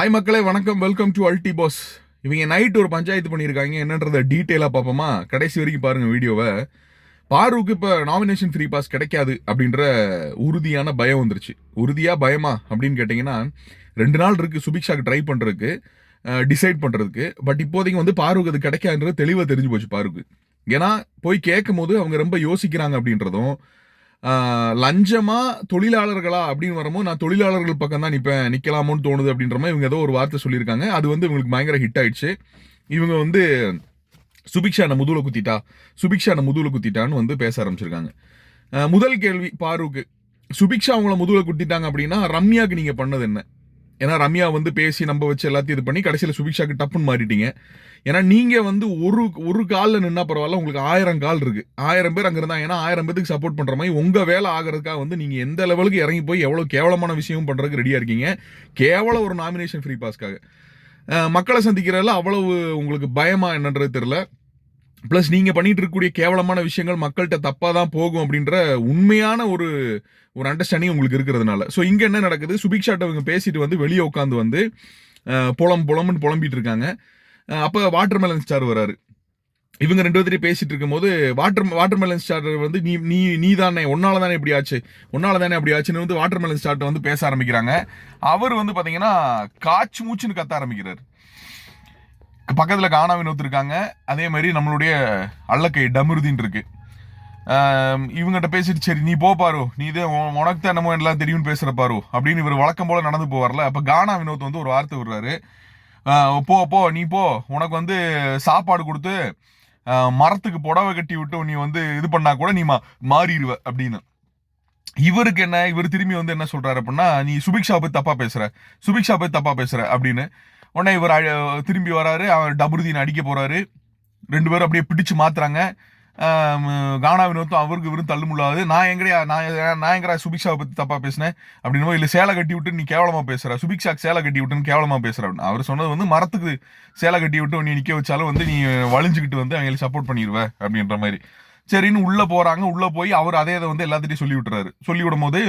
Hi மக்களே வணக்கம். Welcome to அல்டி பாஸ் இவங்க நைட் ஒரு பஞ்சாயத்து பண்ணியிருக்காங்க. என்னன்றதை டீட்டெயிலாக பார்ப்போமா? கடைசி வரைக்கும் பாருங்க வீடியோவை. பாருக்கு இப்போ நாமினேஷன் ஃப்ரீ பாஸ் கிடைக்காது அப்படின்ற உறுதியான பயம் வந்துருச்சு. உறுதியாக பயமா அப்படின்னு கேட்டிங்கன்னா ரெண்டு நாள் இருக்குது சுபிக்ஷாக்கு ட்ரை பண்ணுறதுக்கு டிசைட் பண்ணுறதுக்கு பட் இப்போதைக்கு வந்து பாருக்கு அது கிடைக்காதுன்றது தெளிவாக தெரிஞ்சு போச்சு பாருக்கு ஏன்னா போய் கேட்கும் போது அவங்க ரொம்ப யோசிக்கிறாங்க அப்படின்றதும் லஞ்சமா தொழிலாளர்களா அப்படின்னு வரும்போது நான் தொழிலாளர்கள் பக்கம் தான் நிற்பேன் நிற்கலாமோன்னு தோணுது அப்படின்ற மாதிரி இவங்க ஏதோ ஒரு வார்த்தை சொல்லியிருக்காங்க. அது வந்து இவங்களுக்கு பயங்கர ஹிட் ஆயிடுச்சு. இவங்க வந்து சுபிக்ஷா என்ன முதுகுல குத்திட்டா? சுபிக்ஷா என்ன முதுகுல குத்திட்டான்னு வந்து பேச ஆரம்பிச்சிருக்காங்க. முதல் கேள்வி பாருக்கு. சுபிக்ஷா அவங்கள முதுகுல குத்திட்டாங்க அப்படின்னா ரம்யாவுக்கு நீங்கள் பண்ணது என்ன? ஏன்னா ரம்யா வந்து பேசி நம்ப வச்சு எல்லாத்தையும் இது பண்ணி கடைசியில் சுபிக்ஷாக்கு டப்புன்னு மாறிட்டீங்க. ஏன்னா நீங்கள் வந்து ஒரு ஒரு காலில் நின்னா பரவாயில்ல உங்களுக்கு ஆயிரம் கால் இருக்குது ஆயிரம் பேர் அங்கே இருந்தாங்க ஏன்னா ஆயிரம் பேருக்கு சப்போர்ட் பண்ணுற மாதிரி உங்கள் வேலை ஆகிறதுக்காக வந்து நீங்கள் எந்த லெவலுக்கு இறங்கி போய் எவ்வளோ கேவலமான விஷயமும் பண்ணுறதுக்கு ரெடியாக இருக்கீங்க. கேவலம் ஒரு நாமினேஷன் ஃப்ரீ பாஸ்க்காக மக்களை சந்திக்கிறதுல அவ்வளவு உங்களுக்கு பயமா என்னன்றது தெரில ப்ளஸ் நீங்கள் பண்ணிகிட்டு இருக்கக்கூடிய கேவலமான விஷயங்கள் மக்கள்கிட்ட தப்பாக தான் போகும் அப்படின்ற உண்மையான ஒரு ஒரு அண்டர்ஸ்டாண்டிங் உங்களுக்கு இருக்கிறதுனால. ஸோ இங்கே என்ன நடக்குது? சுபிக்ஷாட்ட இவங்க பேசிட்டு வந்து வெளியே உட்காந்து வந்து புலம் புலம்னு புலம்பிட்டு இருக்காங்க. அப்போ வாட்டர் மெலன் ஸ்டார் வராரு. இவங்க ரெண்டு பேர்த்தையும் பேசிட்டு இருக்கும்போது வாட்டர் வாட்டர் மெலன் ஸ்டார் வந்து நீ நீ நீ தானே உன்னால தானே இப்படி ஆச்சு உன்னால தானே அப்படி ஆச்சுன்னு வந்து வாட்டர் மெலன் ஸ்டார்ட் வந்து பேச ஆரம்பிக்கிறாங்க. அவர் வந்து பார்த்தீங்கன்னா காச்சு மூச்சுன்னு கத்த ஆரம்பிக்கிறார். பக்கத்தில் காணா வினோத் இருக்காங்க. அதே மாதிரி நம்மளுடைய அல்லக்கை டமுருதின் இருக்கு. இவங்ககிட்ட பேசிட்டு சரி நீ போ பாரு. நீ இது உனக்கு தான் என்னமோ எல்லாம் தெரியும்னு பேசுற பாரு. அப்படின்னு இவர் வழக்கம் போல் நடந்து போவார்ல. அப்போ கானா வினோத் வந்து ஒரு வார்த்தை விடுறாரு. போ போ. நீ போ. உனக்கு வந்து சாப்பாடு கொடுத்து மரத்துக்கு புடவை கட்டி விட்டு நீ வந்து இது பண்ணா கூட நீ மா- மாறிடுவ. அப்படின்னு. இவருக்கு என்ன இவர் திரும்பி வந்து என்ன சொல்றாரு அப்படின்னா நீ சுபிக்ஷா போய் தப்பா பேசுற. சுபிக்ஷா போய் தப்பா பேசுற. அப்படின்னு. உடனே இவர் திரும்பி வராரு. அவர் டபுருதீன் அடிக்க போறாரு. ரெண்டு பேரும் அப்படியே பிடிச்சு மாத்துறாங்க. கானா வினோத்தும் அவருக்கு இவரும் தள்ளுமுள்ளாது நான் எங்கடையா நான் நான் எங்கடா சுபிக்ஷாவை பற்றி தப்பாக பேசினேன்? அப்படின்னு இல்லை சேலை கட்டி விட்டு நீ கேவலமாக பேசுகிற சுபிக்ஷாக்கு சேலை கட்டி விட்டுன்னு கேவலமாக பேசுகிற அப்படின்னு. அவர் சொன்னது வந்து மரத்துக்கு சேலை கட்டி விட்டு நீ நிற்க வச்சாலும் வந்து நீ வலிஞ்சுக்கிட்டு வந்து அவங்களுக்கு சப்போர்ட் பண்ணிடுவ. அப்படின்ற மாதிரி. சரின்னு உள்ளே போகிறாங்க உள்ளே போய் அவர் அதே இதை வந்து எல்லாத்திட்டையும் சொல்லி விட்டுறாரு சொல்லி விடும் போது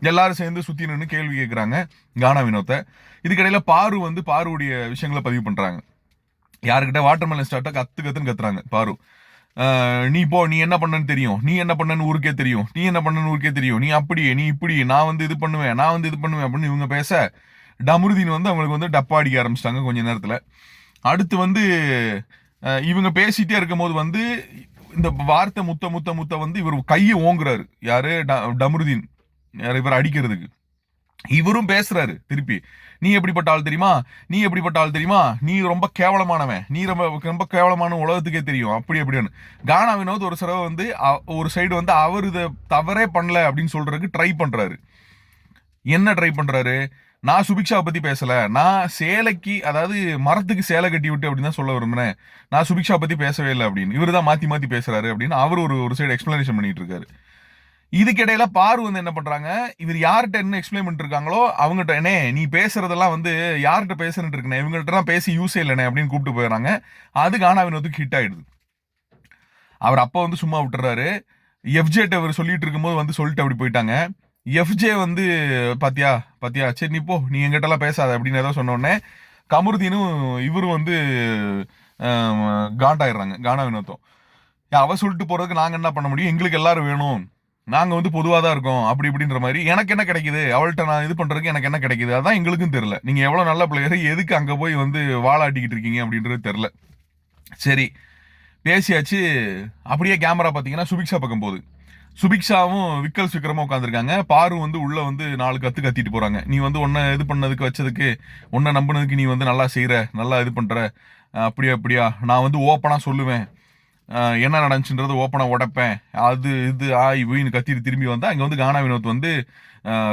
எல்லாரும் சேர்ந்து சுத்தி நின்று கேள்வி கேட்குறாங்க கானா வினோத்தை. இதுக்கிடையில் பாரு வந்து பாருடைய விஷயங்களை பதிவு பண்றாங்க. யாருக்கிட்ட வாட்டர் மெலன் ஸ்டார்ட்டா கத்து கத்துன்னு கத்துறாங்க பாரு. நீ போ நீ என்ன பண்ணன்னு தெரியும். நீ என்ன பண்ணன்னு ஊருக்கே தெரியும். நீ என்ன பண்ணன்னு ஊருக்கே தெரியும். நீ அப்படியே நீ இப்படி நான் வந்து இது பண்ணுவேன் நான் வந்து இது பண்ணுவேன் அப்படின்னு இவங்க பேச டமுருதீன் வந்து அவங்களுக்கு வந்து டப்பா அடிக்க ஆரம்பிச்சிட்டாங்க கொஞ்ச நேரத்தில். அடுத்து வந்து இவங்க பேசிட்டே இருக்கும்போது வந்து இந்த வார்த்தை முத்த முத்த முத்த வந்து இவர் கையை ஓங்குறாரு. யாரு? ட- டமுருதீன். நிறைய பேர் அடிக்கிறதுக்கு. இவரும் பேசுறாரு திருப்பி. நீ எப்படிப்பட்ட ஆள் தெரியுமா? நீ எப்படிப்பட்ட ஆள் தெரியுமா? நீ ரொம்ப கேவலமானவன். நீ ரொம்ப ரொம்ப கேவலமான உலகத்துக்கே தெரியும். அப்படி அப்படின்னு கானா வினோத் ஒரு சிறவை வந்து ஒரு சைடு வந்து அவர் இதை தவறே பண்ணல அப்படின்னு சொல்றதுக்கு ட்ரை பண்றாரு. என்ன ட்ரை பண்றாரு? நான் சுபிக்ஷாவை பத்தி பேசல. நான் சேலைக்கு அதாவது மரத்துக்கு சேலை கட்டி விட்டு அப்படின்னு தான் சொல்ல விரும்புறேன் நான் சுபிக்ஷா பத்தி பேசவே இல்லை அப்படின்னு. இவர் தான் மாத்தி மாத்தி பேசுறாரு அப்படின்னு அவர் ஒரு ஒரு சைடு எக்ஸ்பிளனேஷன் பண்ணிட்டு இருக்காரு. இதுக்கிடையில பாரு வந்து என்ன பண்றாங்க? இவர் யார்கிட்ட என்ன எக்ஸ்பிளைன் பண்ணிட்டு இருக்காங்களோ அவங்ககிட்ட என்ன நீ பேசுறதெல்லாம் வந்து யார்கிட்ட பேசுறேன்னு இருக்குண்ணே இவங்கள்ட்ட தான் பேசி யூஸே இல்லைண்ணே அப்படின்னு கூப்பிட்டு போயிடறாங்க. அது அவன் வந்து ஹிட் ஆயிடுது. அவர் அப்பா வந்து சும்மா விட்டுறாரு. எஃப்ஜேட்ட அவர் சொல்லிட்டு இருக்கும்போது வந்து சொல்லிட்டு அப்படி போயிட்டாங்க. எஃப்ஜே வந்து பாத்தியா பாத்தியா சரி நீ போ. நீ எங்கிட்டலாம் பேசாத. அப்படின்னு ஏதோ சொன்னோடனே கமருதீனும் இவரும் வந்து காண்டாயிடுறாங்க. கானா வினோத்தம். அவ சொல்லிட்டு போறதுக்கு நாங்க என்ன பண்ண முடியும்? எங்களுக்கு எல்லாரும் வேணும். நாங்க வந்து பொதுவா தான் இருக்கோம் அப்படி இப்படின்ற மாதிரி எனக்கு என்ன கிடைக்குது? அவள்கிட்ட நான் இது பண்றதுக்கு எனக்கு என்ன கிடைக்குது? அதான் எங்களுக்கும் தெரியல. நீங்க எவ்வளவு நல்ல பிளேயர் எதுக்கு அங்க போய் வந்து வாழாட்டிக்கிட்டு இருக்கீங்க அப்படின்றது தெரில சரி பேசியாச்சு. அப்படியே கேமரா பார்த்தீங்கன்னா சுபிக்ஷா பக்கம் போகுது. சுபிக்ஷாவும் விக்கல் விக்ரமும் உட்காந்துருக்காங்க பாரு வந்து உள்ள வந்து நாலு கத்து கத்திட்டு போறாங்க. நீ வந்து ஒன்றை இது பண்ணதுக்கு வச்சதுக்கு ஒன்றை நம்பினதுக்கு நீ வந்து நல்லா செய்யற நல்லா இது பண்ற. அப்படியா அப்படியா நான் வந்து ஓப்பனா சொல்லுவேன். என்ன நடந்துச்சுன்றது ஓப்பனாக உடைப்பேன். அது இது ஆய் இவன்னு கத்திட்டு திரும்பி வந்தால் அங்கே வந்து கானா வினோத் வந்து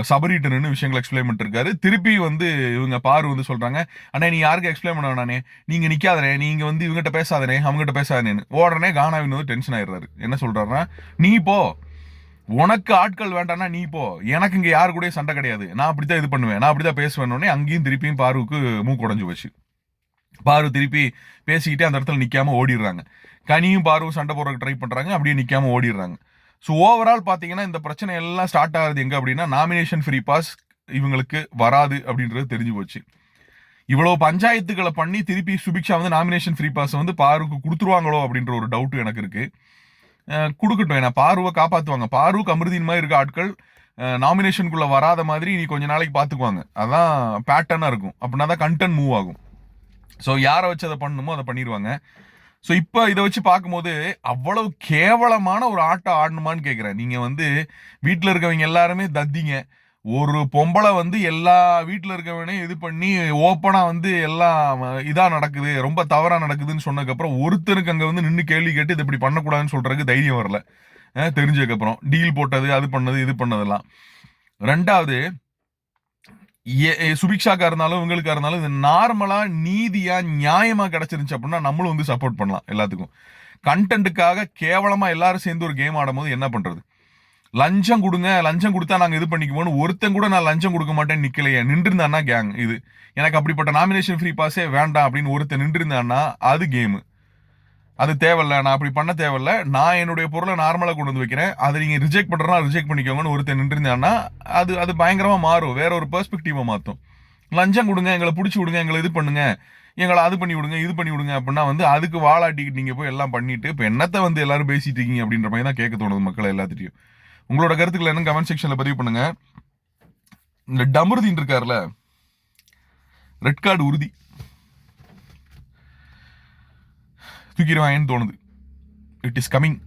சபரிட்டு நின்று விஷயங்களை எக்ஸ்பிளைன் பண்ணிட்டு திருப்பி வந்து இவங்க பாரு வந்து சொல்கிறாங்க அண்ணே நீ யாருக்கு எக்ஸ்பிளைன் பண்ண வேணானே நீங்கள் நிற்காதனே நீங்கள் வந்து இவங்ககிட்ட பேசாதனே அவங்ககிட்ட பேசாதனேன்னு உடனே கானா வினோத் டென்ஷன் ஆயிடுறாரு. என்ன சொல்கிறாருன்னா நீ போ. உனக்கு ஆட்கள் வேண்டாம்னா நீ போ. எனக்கு இங்கே யாரு கூட சண்டை கிடையாது. நான் அப்படி தான் இது பண்ணுவேன். நான் அப்படித்தான் பேசுவேன் உடனே அங்கேயும் திருப்பியும் பாருவுக்கு மூக்கு உடஞ்சு போச்சு. பாரு திருப்பி பேசிக்கிட்டே அந்த இடத்துல நிற்காம ஓடிடுறாங்க. கனியும் பாருவும் சண்டை போடுறதுக்கு ட்ரை பண்ணுறாங்க அப்படியே நிற்காம ஓடிடுறாங்க. ஸோ ஓவரால் பார்த்தீங்கன்னா இந்த பிரச்சனை எல்லாம் ஸ்டார்ட் ஆகுது எங்கே அப்படின்னா நாமினேஷன் ஃப்ரீ பாஸ் இவங்களுக்கு வராது அப்படின்றது தெரிஞ்சு போச்சு. இவ்வளோ பஞ்சாயத்துக்களை பண்ணி திருப்பி சுபிக்ஷா வந்து நாமினேஷன் ஃப்ரீ பாஸ் வந்து பாருக்கு கொடுத்துருவாங்களோ அப்படின்ற ஒரு டவுட் எனக்கு இருக்குது கொடுக்கட்டும். ஏன்னா பாருவை காப்பாற்றுவாங்க பாருக்கு அமிர்தின் மாதிரி இருக்க ஆட்கள் நாமினேஷனுக்குள்ளே வராத மாதிரி நீ கொஞ்ச நாளைக்கு பார்த்துக்குவாங்க அதான் பேட்டர்னாக இருக்கும். அப்படின்னா தான் கண்டென்ட் மூவ் ஆகும். ஸோ யாரை வச்சு அதை பண்ணணுமோ அதை பண்ணிடுவாங்க ஸோ இப்போ இதை வச்சு பார்க்கும்போது அவ்வளவு கேவலமான ஒரு ஆட்டம் ஆடணுமான்னு கேட்குறேன். நீங்கள் வந்து வீட்டில் இருக்கவங்க எல்லாருமே தத்திங்க. ஒரு பொம்பளை வந்து எல்லா வீட்டில் இருக்கவனையும் இது பண்ணி ஓப்பனாக வந்து எல்லாம் இதாக நடக்குது ரொம்ப தவறாக நடக்குதுன்னு சொன்னதுக்கப்புறம் ஒருத்தருக்கு அங்கே வந்து நின்று கேள்வி கேட்டு இது இப்படி பண்ணக்கூடாதுன்னு சொல்கிறதுக்கு தைரியம் வரல. தெரிஞ்சதுக்கப்புறம். டீல் போட்டது அது பண்ணது இது பண்ணதெல்லாம். ரெண்டாவது சுபிக்ஷாக்கா இருந்தாலும் இவங்களுக்கா இருந்தாலும் இது நார்மலாக நீதியாக நியாயமாக கிடச்சிருந்துச்சு அப்படின்னா நம்மளும் வந்து சப்போர்ட் பண்ணலாம் எல்லாத்துக்கும். கண்டென்ட்டுக்காக கேவலமாக எல்லாரும் சேர்ந்து ஒரு கேம் ஆடும்போது என்ன பண்ணுறது லஞ்சம் கொடுங்க லஞ்சம் கொடுத்தா நாங்கள் இது பண்ணிக்குவோம்னு ஒருத்தன் கூட நான் லஞ்சம் கொடுக்க மாட்டேன் நிற்கலையே நின்றுருந்தான்னா கேங் இது. எனக்கு அப்படிப்பட்ட நாமினேஷன் ஃப்ரீ பாஸே வேண்டாம் அப்படின்னு ஒருத்தன் நின்றுருந்தான்னா அது கேமு அது தேவையில்ல நான் அப்படி பண்ண தேவையில்ல. நான் என்னுடைய பொருளை நார்மலாக கொண்டு வந்து வைக்கிறேன். அதை நீங்கள் ரிஜெக்ட் பண்ணுறனா ரிஜெக்ட் பண்ணிக்கோங்கன்னு ஒருத்தர் நின்றுருந்தான்னா அது அது பயங்கரமாக மாறும். வேற ஒரு பெர்ஸ்பெக்டிவை மாற்றும் லஞ்சம் கொடுங்க எங்களை பிடிச்சி விடுங்க எங்களை இது பண்ணுங்க எங்களை அது பண்ணி விடுங்க இது பண்ணி விடுங்க அப்படின்னா வந்து அதுக்கு வாழாட்டிக்கிட்டு நீங்கள் போய் எல்லாம் பண்ணிட்டு இப்போ என்னத்தை வந்து எல்லாரும் பேசிட்டு இருக்கீங்க அப்படின்ற மாதிரி தான் கேட்க தோணுது மக்களை எல்லாத்திட்டையும். உங்களோட கருத்துக்கள் என்ன கமெண்ட் செக்ஷனில் பதிவு பண்ணுங்க. இந்த டமருதீன் இருக்கார்ல ரெட் கார்டு உறுதி. தூக்கிடுவாங்கன்னு தோணுது. இட் இஸ் கமிங்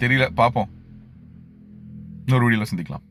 தெரியல பார்ப்போம். இன்னொரு வீடியோவில் சந்திக்கலாம்.